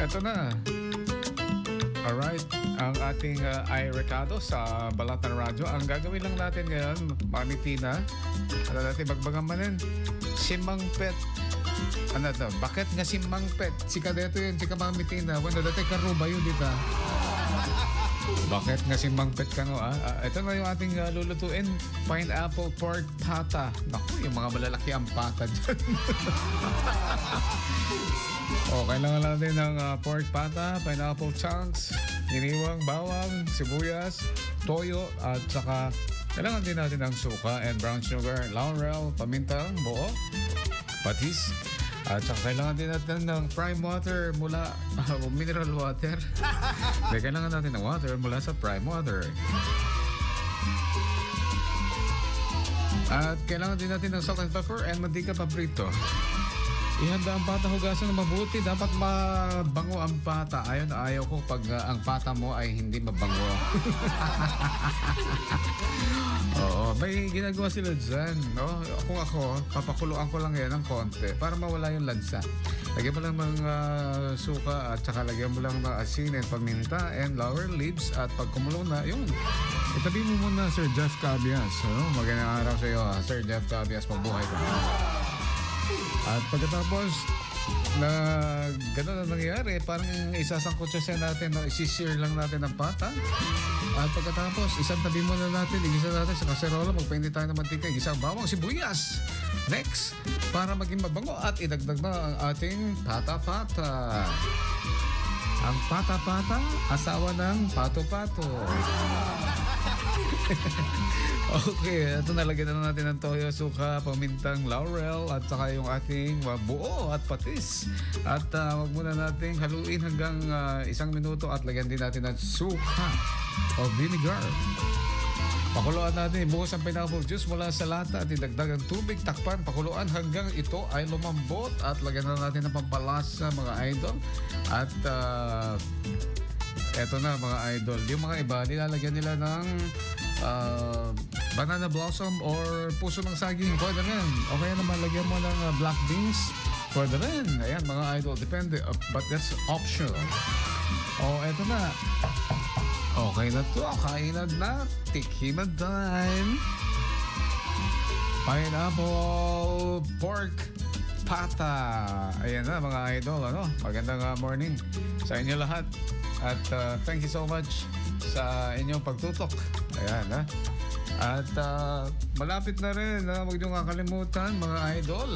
Eto na. Alright, ang ating uh, ay Ricardo sa Balatan Radyo. Ang gagawin lang natin ngayon, Mami Tina, ano natin bagbagamanin? Si Mang Pet. Ano to? Bakit nga si Mang Pet? Si Kadeto yun, si Mami Tina. Bueno, dati karuba yun, dito. Bakit nga si Mang Pet ka no, ah? Ah, ito na yung ating uh, lulutuin. Pineapple pork pata. Naku, yung mga malalaki ang pata dyan. Oh, kailangan natin ng uh, pork pata, pineapple chunks, iniwang bawang, sibuyas, toyo, at saka kailangan din natin ng suka and brown sugar, laurel, paminta, buo, patis, at saka kailangan din natin ng prime water mula, uh, mineral water. Hindi, kailangan natin ng water mula sa prime water. At kailangan din natin ng salt and pepper and mantika paprito. Ihanda ang pata hugasan ng mabuti. Dapat mabango ang pata. Ayaw na ayaw ko pag uh, ang pata mo ay hindi mabango. Oo, may ginagawa sila dyan. No? Kung ako, papakuluan ko lang yan ng konti para mawala yung lansa. Lagyan mo lang ng uh, suka at saka lagyan mo lang ng asin and paminta and laurel leaves at pag kumulo na, yun. Itabi mo muna Sir Jeff Cabias. Ano? Magandang araw sa iyo, ah, Sir Jeff Cabias. Mabuhay ka. At pagkatapos na gano'n na nangyari, parang isasangkot siya natin, no, isisir lang natin ang pata. At pagkatapos, isang tabi muna natin, igisa natin sa kaserola, magpainit tayo ng mantika, igisa ang bawang sibuyas. Next, para maging mabango at idagdag na ang ating pata-pata. Ang pata-pata, asawa ng pato-pato. Okay, ito nalagyan na natin ng toyo, suka, pamintang laurel at saka yung ating buo at patis. At uh, wag muna nating haluin hanggang uh, isang minuto at lagyan din natin ng suka o vinegar. Pakuluan natin, buhos ang pineapple juice mula sa lata at idagdag ang tubig, takpan, pakuluan hanggang ito ay lumambot at lagyan na natin ng pampalasa mga idol. At uh, eto na mga idol, yung mga iba nilalagyan nila ng uh, banana blossom or puso ng saging. Pwede rin. O kaya naman lagyan mo ng uh, black beans. Pwede rin. Ayan mga idol, depende. Uh, but that's optional. O eto na. Okay na to. Kainan na. Tikhiman time. Pineapple pork pata. Ayan na mga idol. Ano? Magandang uh, morning sa inyo lahat. At uh, thank you so much sa inyong pagtutok. Ayan ha. At uh, malapit na rin. Uh, huwag niyong kakalimutan mga idol.